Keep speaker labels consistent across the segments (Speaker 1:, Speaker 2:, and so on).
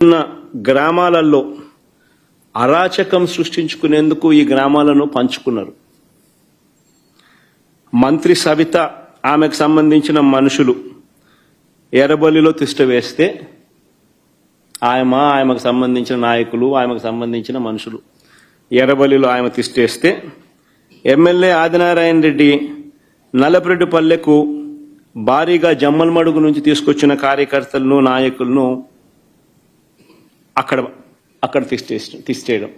Speaker 1: ఉన్న గ్రామాలలో అరాచకం సృష్టించుకునేందుకు ఈ గ్రామాలను పంచుకున్నారు. మంత్రి సవిత ఆమెకు సంబంధించిన మనుషులు ఎర్రబల్లిలో తిష్ట వేస్తే ఆయమ ఆమెకు సంబంధించిన నాయకులు ఆమెకు సంబంధించిన మనుషులు ఎర్రబల్లిలో ఆమె తిష్టేస్తే ఎమ్మెల్యే ఆదినారాయణ రెడ్డి నల్లపరెడ్డి పల్లెకు భారీగా జమ్మలమడుగు నుంచి తీసుకొచ్చిన కార్యకర్తలను నాయకులను అక్కడ అక్కడ తిష్టే తీసేయడం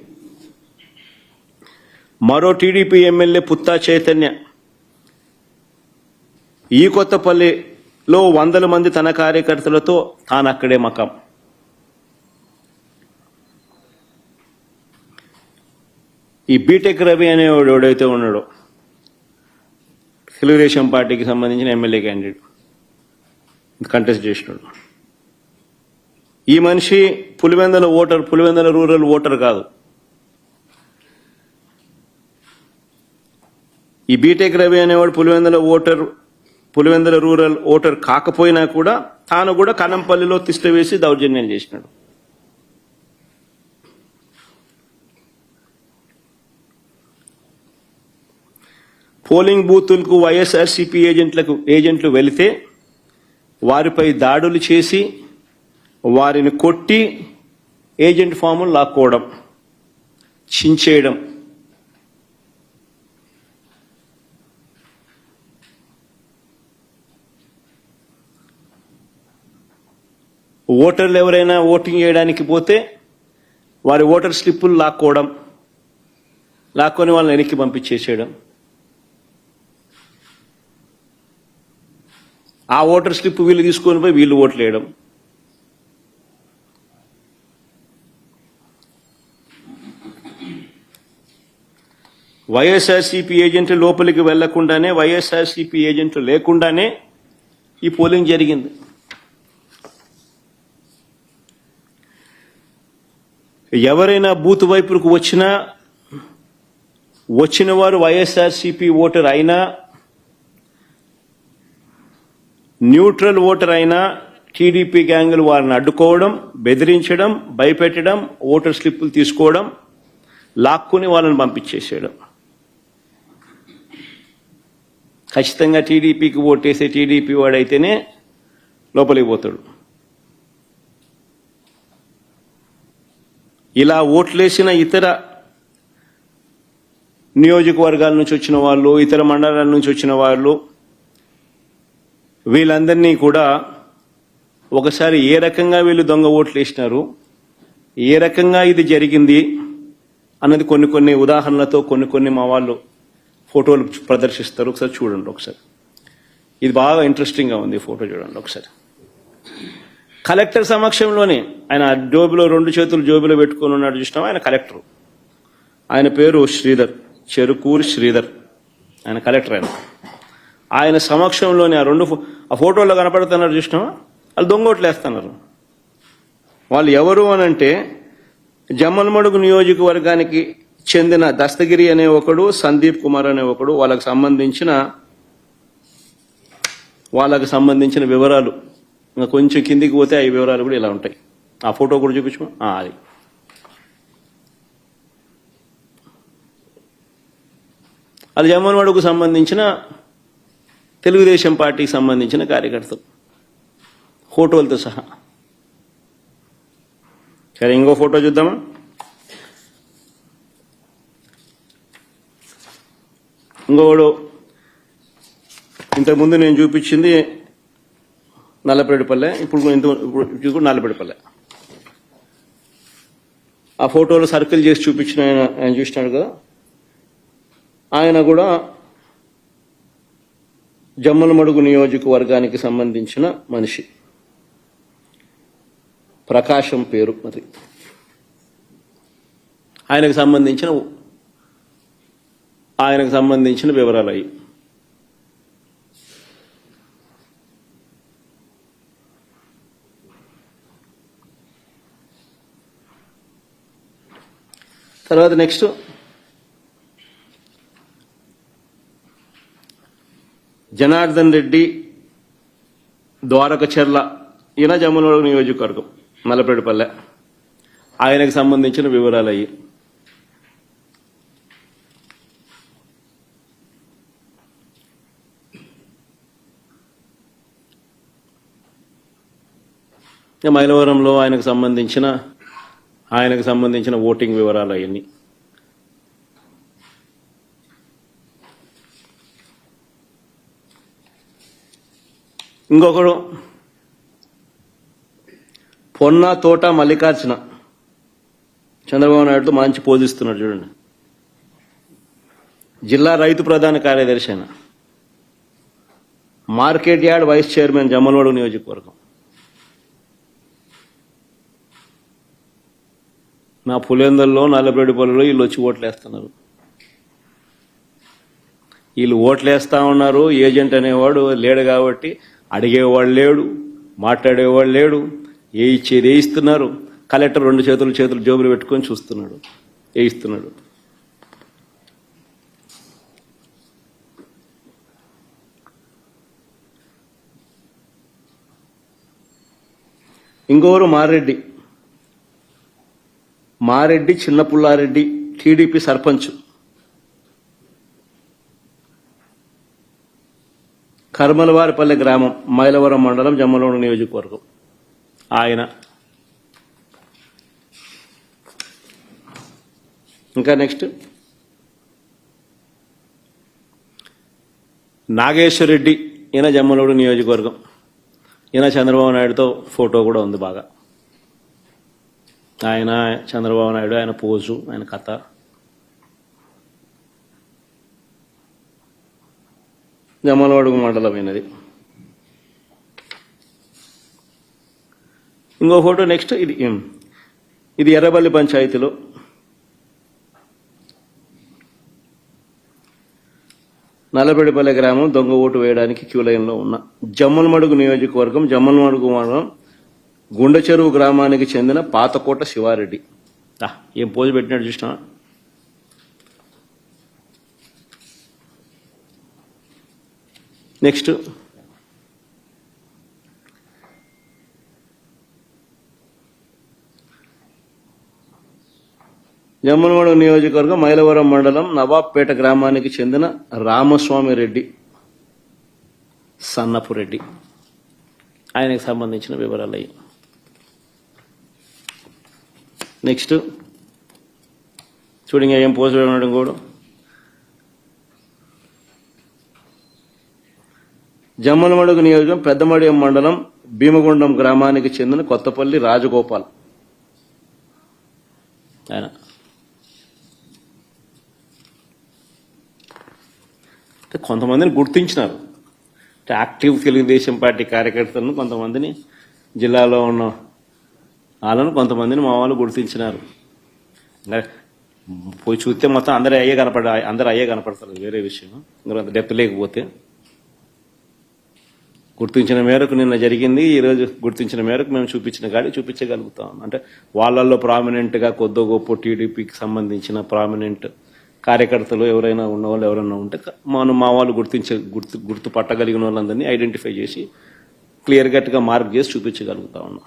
Speaker 1: మరో టీడీపీ ఎమ్మెల్యే పుత్తా చైతన్య ఈ కొత్తపల్లిలో వందల మంది తన కార్యకర్తలతో తాను అక్కడే మకం. ఈ బీటెక్ రవి అనే ఎవడైతే ఉన్నాడో తెలుగుదేశం పార్టీకి సంబంధించిన ఎమ్మెల్యే క్యాండిడేట్ కంటెస్ట్ చేసినాడు. ఈ మనిషి Pulivendula voter Pulivendula rural voter కాదు. ఈ బీటెక్ రవి అనేవాడు Pulivendula voter Pulivendula rural voter కాకపోయినా కూడా తాను కూడా కనంపల్లిలో తిష్ట వేసి దౌర్జన్యం చేసినాడు. పోలింగ్ బూతులకు వైఎస్ఆర్సీపీ ఏజెంట్లకు ఏజెంట్లు వెళితే వారిపై దాడులు చేసి వారిని కొట్టి ఏజెంట్ ఫాములు లాక్కోవడం చించేయడం. ఓటర్లు ఎవరైనా ఓటింగ్ చేయడానికి పోతే వారి ఓటర్ స్లిప్పులు లాక్కోవడం లాక్కొని వాళ్ళని వెనక్కి పంపించేసేయడం. ఆ ఓటర్ స్లిప్ వీళ్ళు తీసుకొని పోయి వీళ్ళు ఓట్లు వేయడం వైఎస్ఆర్సీపీ ఏజెంట్లు లోపలికి వెళ్ళకుండానే వైఎస్ఆర్సీపీ ఏజెంట్లు లేకుండానే ఈ పోలింగ్ జరిగింది. ఎవరైనా బూత్ వైపుకు వచ్చినా వచ్చిన వారు వైఎస్ఆర్సీపీ ఓటర్ అయినా న్యూట్రల్ ఓటర్ అయినా టీడీపీ గ్యాంగులు వారిని అడ్డుకోవడం బెదిరించడం భయపెట్టడం ఓటర్ స్లిప్పులు తీసుకోవడం లాక్కుని వాళ్ళని పంపించేసేయడం. ఖచ్చితంగా టీడీపీకి ఓటేసే టీడీపీ వాడైతేనే లోపలికి పోతాడు. ఇలా ఓట్లేసిన ఇతర నియోజకవర్గాల నుంచి వచ్చిన వాళ్ళు ఇతర మండలాల నుంచి వచ్చిన వాళ్ళు వీళ్ళందరినీ కూడా ఒకసారి ఏ రకంగా వీళ్ళు దొంగ ఓట్లు వేసినారు ఏ రకంగా ఇది జరిగింది అన్నది కొన్ని కొన్ని ఉదాహరణలతో కొన్ని కొన్ని మా వాళ్ళు ఫోటోలు ప్రదర్శిస్తారు. ఒకసారి చూడండి ఒకసారి. ఇది బాగా ఇంట్రెస్టింగ్గా ఉంది ఫోటో చూడండి ఒకసారి. కలెక్టర్ సమక్షంలోనే ఆయన జోబులో రెండు చేతులు జోబిలో పెట్టుకొని ఉన్నాడు చూసినాం ఆయన కలెక్టర్. ఆయన పేరు శ్రీధర్ చెరుకూరి శ్రీధర్. ఆయన కలెక్టర్ ఆయన. ఆయన సమక్షంలోనే ఆ రెండు ఫో- ఆ ఫోటోలో కనపడుతున్నారు చూసినావా? వాళ్ళు దొంగోట్లేస్తున్నారు. వాళ్ళు ఎవరు అని అంటే జమ్మలమడుగు నియోజకవర్గానికి చెందిన దస్తగిరి అనే ఒకడు సందీప్ కుమార్ అనే ఒకడు వాళ్ళకి సంబంధించిన వాళ్ళకు సంబంధించిన వివరాలు. ఇంకా కొంచెం కిందికి పోతే ఆ వివరాలు కూడా ఇలా ఉంటాయి. ఆ ఫోటో కూడా చూపించు అది. అది జమ్మన్వాడుకు సంబంధించిన తెలుగుదేశం పార్టీకి సంబంధించిన కార్యకర్తలు. ఫోటోలతో సహా. సరే ఇంకో ఫోటో చూద్దామా? ఇంకొకడు ఇంతకుముందు నేను చూపించింది నల్లపరెడ్డిపల్లె ఇప్పుడు ఇంత ఇప్పుడు ఇది కూడా ఆ ఫోటోలో సర్కిల్ చేసి చూపించిన ఆయన ఆయన చూసినాడు కదా? ఆయన కూడా జమ్మలమడుగు నియోజకవర్గానికి సంబంధించిన మనిషి. ప్రకాశం పేరు మరి ఆయనకు సంబంధించిన ఆయనకు సంబంధించిన వివరాలు అవి తర్వాత నెక్స్ట్. జనార్దన్ రెడ్డి ద్వారకచెర్ల ఈయన జమ్మలవాడ నియోజకవర్గం నల్లపేటపల్లె. ఆయనకు సంబంధించిన వివరాలు అయ్యి. ఇక మైలవరంలో ఆయనకు సంబంధించిన ఆయనకు సంబంధించిన ఓటింగ్ వివరాలు అవన్నీ. ఇంకొకడు పొన్న తోట మల్లికార్జున. చంద్రబాబు నాయుడుతో మంచి పోజిస్తున్నాడు చూడండి. జిల్లా రైతు ప్రధాన కార్యదర్శి ఆయన. మార్కెట్ యార్డ్ వైస్ చైర్మన్ జమ్మలవాడు నియోజకవర్గం. నా పులేందల్లో నల్లబెడిపల్లిలో వీళ్ళు వచ్చి ఓట్లేస్తున్నారు. వీళ్ళు ఓట్లేస్తా ఉన్నారు ఏజెంట్ అనేవాడు లేడు కాబట్టి అడిగేవాడు లేడు మాట్లాడేవాడు లేడు ఏ ఇచ్చేది కలెక్టర్ రెండు చేతులు చేతులు జోబులు పెట్టుకొని చూస్తున్నాడు వేయిస్తున్నాడు ఇంకోరు మారెడ్డి. మారెడ్డి చిన్నపుల్లారెడ్డి టీడీపీ సర్పంచ్. కర్మలవారిపల్లె గ్రామం మైలవరం మండలం జమ్మలూరు నియోజకవర్గం. ఆయన. ఇంకా నెక్స్ట్. నాగేశ్వరరెడ్డి ఈయన జమ్మలోడు నియోజకవర్గం. ఈయన చంద్రబాబు నాయుడుతో ఫోటో కూడా ఉంది బాగా. ఆయన చంద్రబాబు నాయుడు ఆయన పోజు ఆయన కథ. జమలవాడుగు మండలమైనది ఇంకో ఫోటో నెక్స్ట్ ఇది ఇది ఎర్రబల్లి పంచాయతీలో. నల్లబెడిపల్లె గ్రామం దొంగ ఓటు వేయడానికి క్యూ లైన్లో ఉన్న జమ్మలమడుగు నియోజకవర్గం జమ్మలమడుగు మండలం గుండె చెరువు గ్రామానికి చెందిన పాతకోట శివారెడ్డి. ఏం పోజు పెట్టినట్టు చూసినా? నెక్స్ట్. జమ్మలమడుగు నియోజకవర్గం మైలవరం మండలం నవాబ్పేట గ్రామానికి చెందిన రామస్వామి రెడ్డి సన్నపు రెడ్డి ఆయనకు సంబంధించిన వివరాలు నెక్స్ట్ చూడండి ఏం పోస్ట్ ఉండడం కూడా జమ్మలమడుగు నియోజకం పెద్దమడియం మండలం భీమగుండం గ్రామానికి చెందిన కొత్తపల్లి రాజగోపాల్. ఆయన. కొంతమందిని గుర్తించినారు. యాక్టివ్ తెలుగుదేశం పార్టీ కార్యకర్తలను కొంతమందిని జిల్లాలో ఉన్న వాళ్ళను కొంతమందిని మా వాళ్ళు గుర్తించినారు. పోయి చూస్తే మొత్తం అందరూ అయ్యే కనపడ అందరూ అయ్యే కనపడతారు. వేరే విషయం. ఇంకా అంత డెప్త్ లేకపోతే. గుర్తించిన మేరకు నిన్న జరిగింది. ఈరోజు గుర్తించిన మేరకు మేము చూపించిన గాడి చూపించగలుగుతాం. అంటే వాళ్ళల్లో ప్రామినెంట్గా కొద్దో గొప్ప టీడీపీకి సంబంధించిన ప్రామినెంట్ కార్యకర్తలు ఎవరైనా ఉన్న వాళ్ళు ఎవరైనా ఉంటే మనం మా వాళ్ళు గుర్తించే గుర్తు గుర్తుపట్టగలిగిన వాళ్ళందరినీ ఐడెంటిఫై చేసి క్లియర్ కట్గా మార్క్ చేసి చూపించగలుగుతా ఉన్నాం.